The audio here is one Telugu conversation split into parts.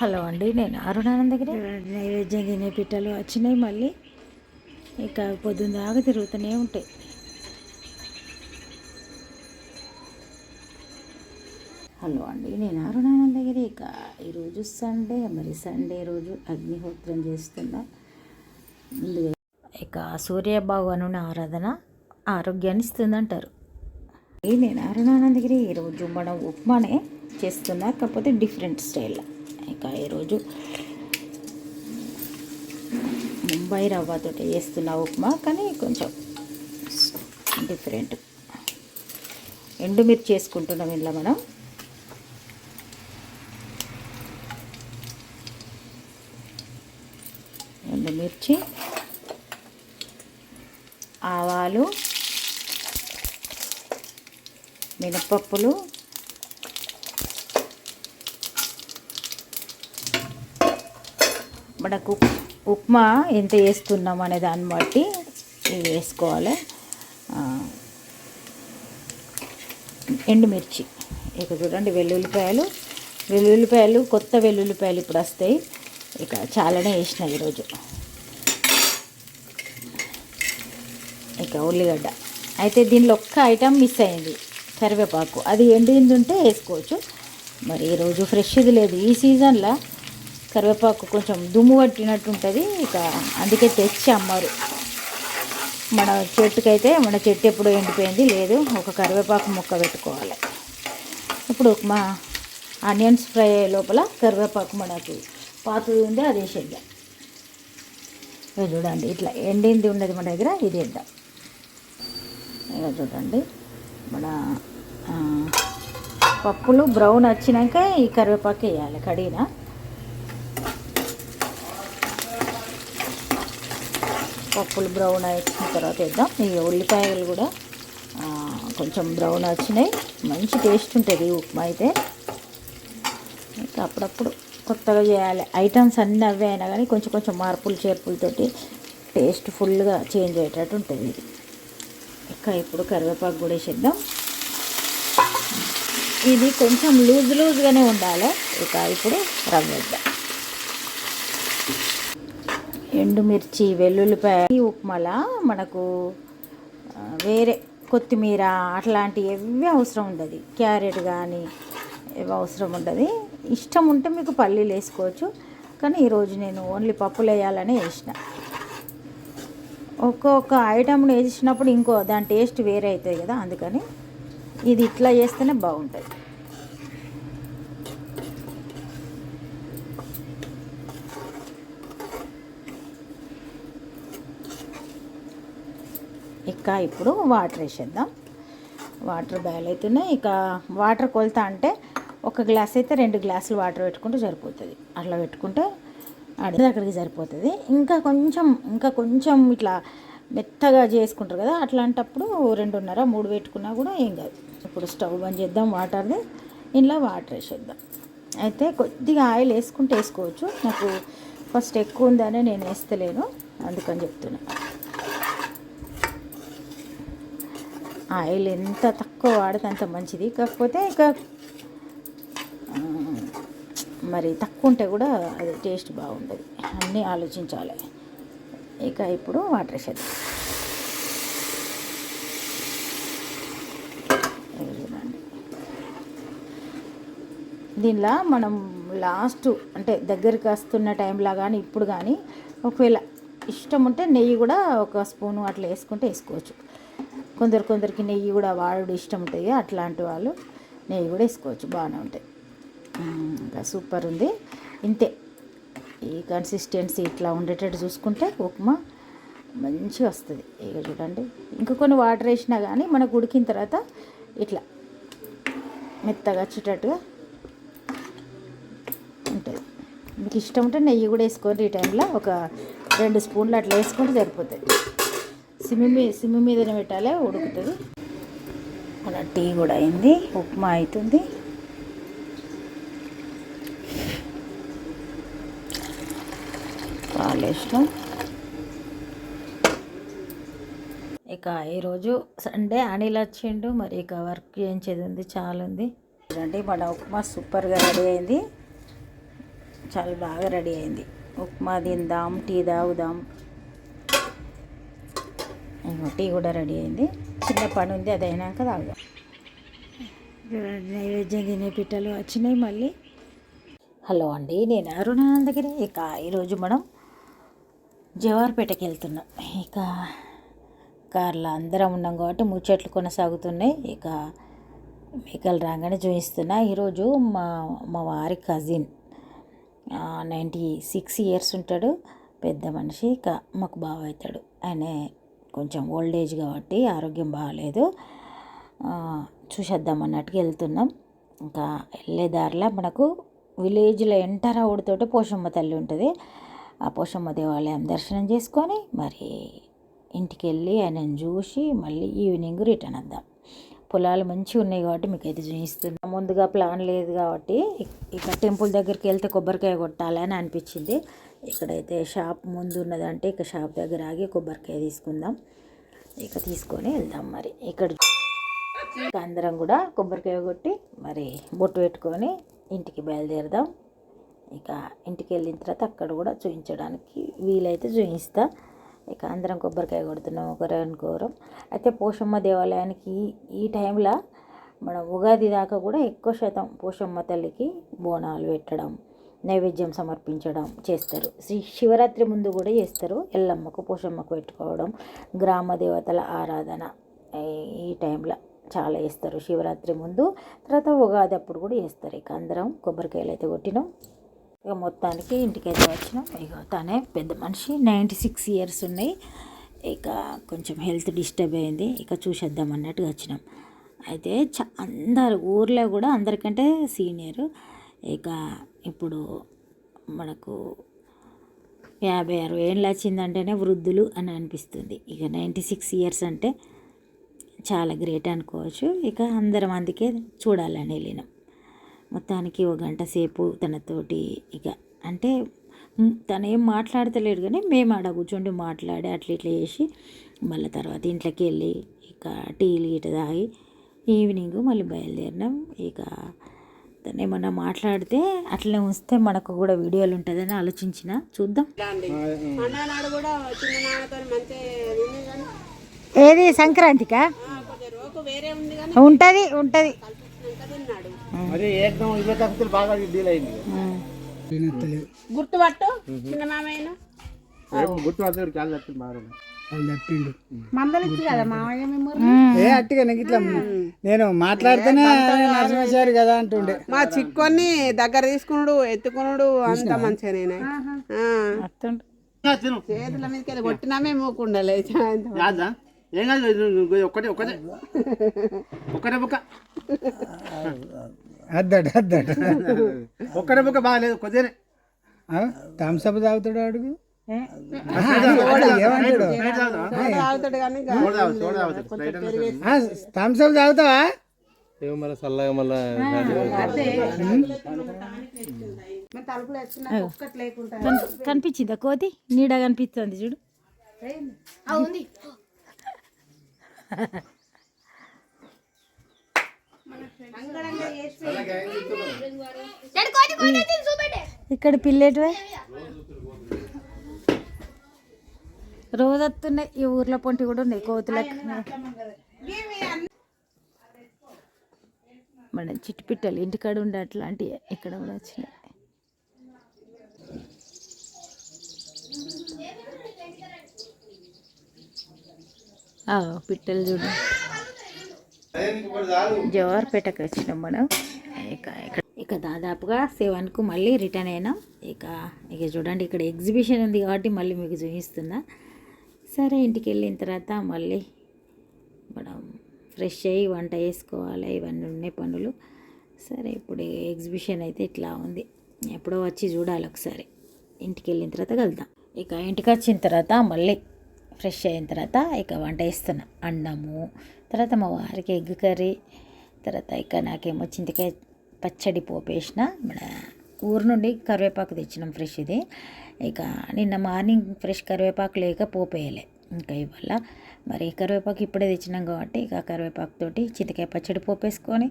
హలో అండి నేను అరుణానందగిరి నైవేద్యం గిన్నె పిట్టలు వచ్చినాయి మళ్ళీ. ఇక పొద్దున్న దాకా తిరుగుతూనే ఉంటాయి. హలో అండి నేను అరుణానందగిరి ఇక ఈరోజు సండే మరి సండే రోజు అగ్నిహోత్రం చేస్తున్నా. ముందుగా ఇక సూర్య భగవానుని ఆరాధన ఆరోగ్యాన్ని ఇస్తుందంటారు. నేను అరుణానందగిరి ఈరోజు మనం ఉప్మానే చేస్తున్నా కాకపోతే డిఫరెంట్ స్టైల్లో. ఇక ఈరోజు ముంబై రవ్వతో చేస్తున్న ఉప్మా కానీ కొంచెం డిఫరెంట్. ఎండుమిర్చి చేసుకుంటున్నాం ఇంట్లో మనం. ఎండుమిర్చి ఆవాలు మినపప్పులు మనకు ఉప్మా ఎంత వేస్తున్నాం అనే దాన్ని బట్టి వేసుకోవాలి. ఎండుమిర్చి. ఇక చూడండి వెల్లుల్లిపాయలు. వెల్లుల్లిపాయలు కొత్త వెల్లుల్లిపాయలు ఇప్పుడు వస్తాయి. ఇక చాలానే వేసిన ఈరోజు. ఇక ఉల్లిగడ్డ. అయితే దీనిలో ఒక్క ఐటమ్ మిస్ అయింది. కరివేపాకు. అది ఎండింది ఉంటే వేసుకోవచ్చు. మరి ఈరోజు ఫ్రెష్ది లేదు. ఈ సీజన్లో కరివేపాకు కొంచెం దుమ్ము పట్టినట్టు ఉంటుంది ఇక అందుకే తెచ్చి అమ్మారు. మన చెట్టుకైతే మన చెట్టు ఎప్పుడు ఎండిపోయింది. లేదు ఒక కరివేపాకు ముక్క పెట్టుకోవాలి. ఇప్పుడు మా ఆనియన్స్ ఫ్రై లోపల కరివేపాకు మనకి పాతది ఉంది అది వేసేద్దాం. ఇక చూడండి ఇట్లా ఎండింది ఉన్నది మన దగ్గర ఇది వేద్దాం. ఇక చూడండి మన పప్పులు బ్రౌన్ వచ్చినాక ఈ కరివేపాకు వేయాలి కడిగిన. పప్పులు బ్రౌన్ అయిన తర్వాత వేద్దాం. ఈ ఉల్లిపాయలు కూడా కొంచెం బ్రౌన్ వచ్చినాయి. మంచి టేస్ట్ ఉంటుంది ఉప్మా అయితే. ఇంకా అప్పుడప్పుడు కొత్తగా చేయాలి. ఐటమ్స్ అన్నీ అవే అయినా కానీ కొంచెం కొంచెం మార్పులు చేర్పులతోటి టేస్ట్ ఫుల్గా చేంజ్ అయ్యేటట్టు ఉంటుంది ఇది. ఇంకా ఇప్పుడు కరివేపాకు కూడా వేసేద్దాం. ఇది కొంచెం లూజ్ లూజ్గానే ఉండాలి. ఇక ఇప్పుడు రవ్వేద్దాం ఎండుమిర్చి వెల్లుల్లిపాయ ఉప్మాల? మనకు వేరే కొత్తిమీర అట్లాంటి ఏవి అవసరం ఉండదు. క్యారెట్ కానీ ఏవి అవసరం ఉండదు. ఇష్టం ఉంటే మీకు పల్లీలు వేసుకోవచ్చు. కానీ ఈరోజు నేను ఓన్లీ పప్పులు వేయాలని వేసిన. ఒక్కొక్క ఐటమ్ను వేసినప్పుడు ఇంకో దాని టేస్ట్ వేరే అవుతుంది కదా అందుకని ఇది ఇట్లా చేస్తేనే బాగుంటుంది. ఇక ఇప్పుడు వాటర్ వేసేద్దాం. వాటర్ బాయిల్ అవుతున్నాయి ఇక వాటర్ కొలత అంటే ఒక గ్లాస్ అయితే రెండు గ్లాసులు వాటర్ పెట్టుకుంటే సరిపోతుంది. అట్లా పెట్టుకుంటే అడిగి అక్కడికి సరిపోతుంది. ఇంకా కొంచెం ఇంకా కొంచెం ఇట్లా మెత్తగా చేసుకుంటారు కదా అట్లాంటప్పుడు రెండున్నర మూడు పెట్టుకున్నా కూడా ఏం కాదు. ఇప్పుడు స్టవ్ బంద్ చేద్దాం వాటర్ది ఇంట్లో వాటర్ వేసేద్దాం. అయితే కొద్దిగా ఆయిల్ వేసుకుంటే వేసుకోవచ్చు. నాకు ఫస్ట్ ఎక్కువ ఉందని నేను వేస్తలేను. అందుకని చెప్తున్నాను ఆయిల్ ఎంత తక్కువ వాడితే అంత మంచిది. కాకపోతే ఇక మరి తక్కువ ఉంటే కూడా అది టేస్ట్ బాగుంటుంది. అన్నీ ఆలోచించాలి. ఇక ఇప్పుడు వాటర్ వేసేది దీనిలో మనం లాస్ట్ అంటే దగ్గరికి వస్తున్న టైంలో కానీ ఇప్పుడు కానీ ఒకవేళ ఇష్టం ఉంటే నెయ్యి కూడా ఒక స్పూను అట్లా వేసుకుంటే వేసుకోవచ్చు. కొందరు కొందరికి నెయ్యి కూడా వాడు ఇష్టం ఉంటుంది అట్లాంటి వాళ్ళు నెయ్యి కూడా వేసుకోవచ్చు. బాగానే ఉంటాయి. ఇంకా సూపర్ ఉంది. ఇంతే. ఈ కన్సిస్టెన్సీ ఇట్లా ఉండేటట్టు చూసుకుంటే ఉప్మా మంచిగా వస్తుంది. ఇక చూడండి. ఇంకా కొన్ని వాటర్ వేసినా కానీ మనకు ఉడికిన తర్వాత ఇట్లా మెత్తగా వచ్చేటట్టుగా ఉంటుంది. మీకు ఇష్టం ఉంటే నెయ్యి కూడా వేసుకోండి ఈ టైంలో ఒక రెండు స్పూన్లు అట్లా వేసుకుంటే సరిపోతుంది. సిమ్మి మీద సిమ్మి మీదనే పెట్టాలి ఉడుకుతుంది. మన టీ కూడా అయింది ఉప్మా అవుతుంది పాలేసినాం ఇక ఈరోజు సండే అనిల్ వచ్చిండు మరి ఇక వర్క్ చేయించేది ఉంది చాలా ఉంది. చూడండి మన ఉప్మా సూపర్గా రెడీ అయింది. చాలా బాగా రెడీ అయింది. ఉప్మా తిందాం టీ తాగుదాం. టీ కూడా రెడీ అయింది. చిన్న పని ఉంది అది అయినాక తాగుదాం. నైవేద్యం తినే పిట్టలు వచ్చినాయి మళ్ళీ. హలో అండి నేను అరుణ దగ్గరే ఇక ఈరోజు మనం జవార్పేటకి వెళ్తున్నాం ఇక కార్లో అందరం ఉన్నాం కాబట్టి ముచ్చట్లు కొనసాగుతున్నాయి. ఇక మేకలు రాగానే చూపిస్తున్నా. ఈరోజు మా మా వారి కజిన్ నైంటీ సిక్స్ ఇయర్స్ ఉంటాడు. పెద్ద మనిషి ఇక మాకు బావ అవుతాడు ఆయన కొంచెం ఓల్డ్ ఏజ్ కాబట్టి ఆరోగ్యం బాగాలేదు. చూసేద్దాం అన్నట్టుగా వెళ్తున్నాం. ఇంకా వెళ్ళే దారిలో మనకు విలేజ్లో ఎంటర్ అవుడుతోటి పోషమ్మ తల్లి ఉంటుంది. ఆ పోషమ్మ దేవాలయం దర్శనం చేసుకొని మరి ఇంటికి వెళ్ళి ఆయనను చూసి మళ్ళీ ఈవినింగ్ రిటర్న్ వద్దాం పొలాలు మంచిగా ఉన్నాయి కాబట్టి మీకు అయితే చూపిస్తున్నా. ముందుగా ప్లాన్ లేదు కాబట్టి ఇక టెంపుల్ దగ్గరికి వెళ్తే కొబ్బరికాయ కొట్టాలని అనిపించింది. ఇక్కడైతే షాప్ ముందు ఉన్నదంటే ఇక షాప్ దగ్గర ఆగి కొబ్బరికాయ తీసుకుందాం. ఇక తీసుకొని వెళ్దాం మరి. ఇక్కడ ఇక అందరం కూడా కొబ్బరికాయ కొట్టి మరి బొట్టు పెట్టుకొని ఇంటికి బయలుదేరదాం. ఇక ఇంటికి వెళ్ళిన తర్వాత అక్కడ కూడా చూపించడానికి వీలైతే చూపిస్తా ఇక అందరం కొబ్బరికాయ కొడుతున్నాం ఒకరనుకోరం అయితే పోషమ్మ దేవాలయానికి ఈ- టైంలో మనం ఉగాది దాకా కూడా ఎక్కువ శాతం పోషమ్మ తల్లికి బోనాలు పెట్టడం నైవేద్యం సమర్పించడం చేస్తారు. శ్రీ శివరాత్రి ముందు కూడా చేస్తారు. ఎల్లమ్మకు పోషమ్మకు పెట్టుకోవడం గ్రామ దేవతల ఆరాధన ఈ- ఈ టైంలో చాలా వేస్తారు శివరాత్రి ముందు తర్వాత ఉగాది అప్పుడు కూడా వేస్తారు ఇక అందరం కొబ్బరికాయలు అయితే కొట్టినాం. ఇక మొత్తానికి ఇంటికైతే వచ్చినాం. ఇక తనే పెద్ద మనిషి నైంటీ సిక్స్ ఇయర్స్ ఉన్నాయి. ఇక కొంచెం హెల్త్ డిస్టర్బ్ అయింది. ఇక చూసేద్దాం అన్నట్టుగా వచ్చినాం. అయితే చ అందరు ఊర్లో కూడా అందరికంటే సీనియర్. ఇక ఇప్పుడు మనకు యాభై అరవై ఏళ్ళు వచ్చిందంటేనే వృద్ధులు అని అనిపిస్తుంది. ఇక నైంటీ సిక్స్ ఇయర్స్ అంటే చాలా గ్రేట్ అనుకోవచ్చు. ఇక అందరం అందుకే చూడాలని వెళ్ళినాం. మొత్తానికి ఒక గంట సేపు తనతోటి ఇక అంటే తను ఏం మాట్లాడతలేడు కానీ మేము ఆడ కూర్చోండి మాట్లాడి అట్లా ఇట్లా చేసి మళ్ళీ తర్వాత ఇంట్లోకి వెళ్ళి ఇక టీలు ఇట తాగి ఈవినింగ్ మళ్ళీ బయలుదేరినాం. ఇక తను ఏమన్నా మాట్లాడితే అట్లనే ఉంచితే మనకు కూడా వీడియోలు ఉంటుందని ఆలోచించిన. చూద్దాం. ఏది? సంక్రాంతికా? ఆ, కొంచెం రోకు వేరే ఉంది కానీ ఉంటుంది ఉంటుంది. గుర్తుపట్టు చిన్న మామయ్యను. గుర్తు మేము ఏ అట్టిగా నీకు ఇట్లా నేను మాట్లాడితేనే నరసింహాచారి కదా అంటుండే. మా చిక్కొని దగ్గర తీసుకున్నాడు ఎత్తుకున్నాడు అంత మంచిగా నేనే. చేతుల మీదకి వెళ్ళి కొట్టినా మేము ఊకుండలే సాయంత్రం రాదా ఏం కాదు ఒక్కటే ఒక్కటే. ఒక్కటే బుక్క. అద్దట అద్దట ఒక్కటే బుక్క బాగాలేదు కొద్దిగానే. థమ్స్అప్ తాగుతాడు అడుగు. తాగుతావా? లేకుండా కనిపించిందా కోతి? నీడ కనిపిస్తుంది చూడు. ఇక్కడ పిల్లేటివే? రోజు వస్తున్నాయి ఈ ఊర్లో పొంటి కూడా ఉన్నాయి కోతులకు మన చిట్టి పిట్టలు ఇంటికాడ ఉండే అట్లాంటివి ఇక్కడ కూడా వచ్చినాయి. పిట్టలు చూడు. జవార్పేటకి వచ్చినాం మనం. ఇక ఇక్కడ ఇక దాదాపుగా సెవెన్కు మళ్ళీ రిటర్న్ అయినాం. ఇక ఇక చూడండి ఇక్కడ ఎగ్జిబిషన్ ఉంది కాబట్టి మళ్ళీ మీకు చూపిస్తున్నా. సరే ఇంటికి వెళ్ళిన తర్వాత మళ్ళీ మనం ఫ్రెష్ అయ్యి వంట చేసుకోవాలి ఇవన్నీ ఉన్నాయి పనులు. సరే ఇప్పుడు ఎగ్జిబిషన్ అయితే ఇట్లా ఉంది. ఎప్పుడో వచ్చి చూడాలి ఒకసారి. ఇంటికి వెళ్ళిన తర్వాత కలుద్దాం. ఇక ఇంటికి వచ్చిన తర్వాత మళ్ళీ ఫ్రెష్ అయిన తర్వాత ఇక వంట వేస్తున్నా అన్నము తర్వాత మా వారికి ఎగ్ కర్రీ తర్వాత ఇక నాకేమో చింతకాయ పచ్చడి పోపేసిన మన ఊరు నుండి కరివేపాకు తెచ్చినాం ఫ్రెష్ ఇది. ఇక నిన్న మార్నింగ్ ఫ్రెష్ కరివేపాకు లేక పోపేయలే ఇంకా ఇవాళ మరి కరివేపాకు ఇప్పుడే తెచ్చినాం కాబట్టి ఇక కరివేపాకు తోటి చింతకాయ పచ్చడి పోపేసుకొని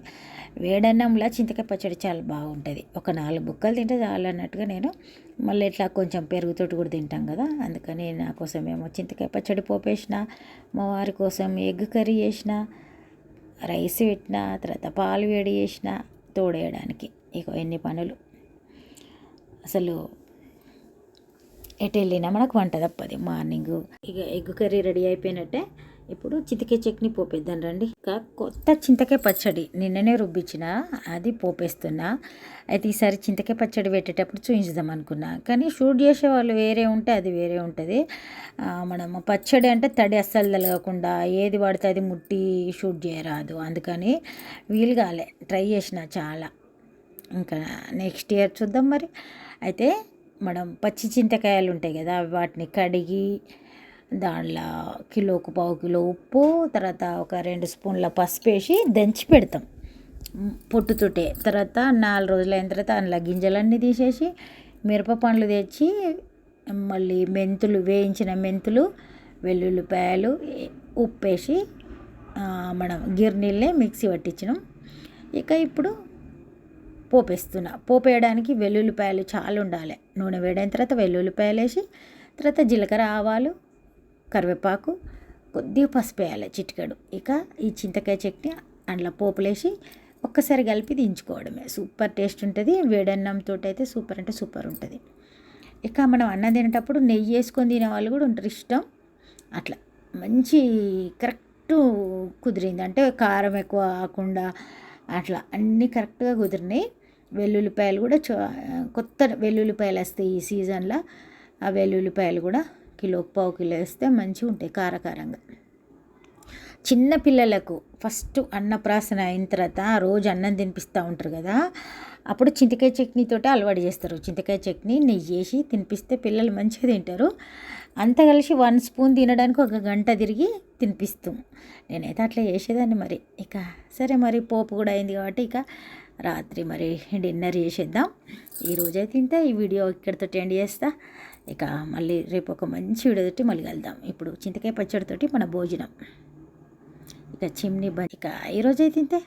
వేడన్నంలా చింతకాయ పచ్చడి చాలా బాగుంటుంది. ఒక నాలుగు బుక్కలు తింటే చాలు అన్నట్టుగా నేను మళ్ళీ ఇట్లా కొంచెం పెరుగుతోటి కూడా తింటాం కదా. అందుకని నా కోసం ఏమో చింతకాయ పచ్చడి పోపేసిన మా వారి కోసం ఎగ్ కర్రీ చేసిన రైస్ పెట్టిన తర్వాత పాలు వేడి చేసిన తోడేయడానికి. ఇక ఎన్ని పనులు. అసలు ఎటు వెళ్ళినా మనకు వంట తప్పది. మార్నింగ్ ఇక ఎగ్ కర్రీ రెడీ అయిపోయినట్టే ఇప్పుడు చింతకాయ చట్నీ పోపేద్దాం రండి. ఇంకా కొత్త చింతకాయ పచ్చడి నిన్ననే రుబ్బించిన అది పోపేస్తున్నా. అయితే ఈసారి చింతకాయ పచ్చడి పెట్టేటప్పుడు చూపించుదాం అనుకున్నా. కానీ షూట్ చేసే వాళ్ళు వేరే ఉంటే అది వేరే ఉంటుంది. మనం పచ్చడి అంటే తడి అస్సలు తలగకుండా ఏది పడితే అది ముట్టి షూట్ చేయరాదు. అందుకని వీలు కాలే ట్రై చేసిన చాలా. ఇంకా నెక్స్ట్ ఇయర్ చూద్దాం మరి. అయితే మనం పచ్చి చింతకాయలు ఉంటాయి కదా వాటిని కడిగి దాంట్లో కిలోకు పావు కిలో ఉప్పు తర్వాత ఒక రెండు స్పూన్ల పసుపు వేసి దంచి పెడతాం. మ్, పొట్టుతోటే. తర్వాత నాలుగు రోజులు అయిన తర్వాత అందులో గింజలన్నీ తీసేసి మిరప పండ్లు తెచ్చి మళ్ళీ మెంతులు వేయించిన మెంతులు వెల్లుల్లిపాయలు ఉప్పు వేసి మనం గిర్నీళ్ళే మిక్సీ పట్టించినాం. ఇక ఇప్పుడు పోపేస్తున్నా పోపేయడానికి వెల్లుల్లిపాయలు చాలా ఉండాలి. నూనె వేడైన తర్వాత వెల్లుల్లిపాయలు వేసి తర్వాత జీలకర్ర ఆవాలు కరివేపాకు కొద్దిగా పసుపు వేయాలి చిటికెడు. ఇక ఈ చింతకాయ చట్నీ అందులో పోపులేసి ఒక్కసారి కలిపి దించుకోవడమే. సూపర్ టేస్ట్ ఉంటుంది. వేడన్నంతో అయితే సూపర్ అంటే సూపర్ ఉంటుంది. ఇక మనం అన్నం తినేటప్పుడు నెయ్యి వేసుకొని తినే వాళ్ళు కూడా ఉంటారు. ఇష్టం. అట్లా. మంచి కరెక్ట్ కుదిరింది. అంటే కారం ఎక్కువ కాకుండా అట్లా అన్నీ కరెక్ట్గా కుదిరినాయి. వెల్లుల్లిపాయలు కూడా చో కొత్త వెల్లుల్లిపాయలు వస్తాయి ఈ సీజన్లో ఆ వెల్లుల్లిపాయలు కూడా కిలో పావు కిలో వేస్తే మంచిగా ఉంటాయి కారకారంగా. చిన్న పిల్లలకు ఫస్ట్ అన్నప్రాసన అయిన తర్వాత రోజు అన్నం తినిపిస్తూ ఉంటారు కదా అప్పుడు చింతకాయ చట్నీతోటి అలవాటు చేస్తారు. చింతకాయ చట్నీ నెయ్యి వేసి తినిపిస్తే పిల్లలు మంచిగా తింటారు. అంతా కలిసి వన్ స్పూన్ తినడానికి ఒక గంట తిరిగి తినిపిస్తాం. నేనైతే అట్లా చేసేదాన్ని మరి. ఇక సరే మరి పోపు కూడా అయింది కాబట్టి ఇక రాత్రి మరి డిన్నర్ చేసేద్దాం. ఈ రోజైతే ఇంత ఈ వీడియో ఇక్కడితో ఎండ్ చేస్తా. ఇక మళ్ళీ రేపు ఒక మంచి వీడియో తోటి మళ్ళీ వెళ్దాం ఇప్పుడు చింతకాయ పచ్చడితోటి మన భోజనం. ఇక చిమ్నీ బ ఇక ఈరోజైతే ఇంతే.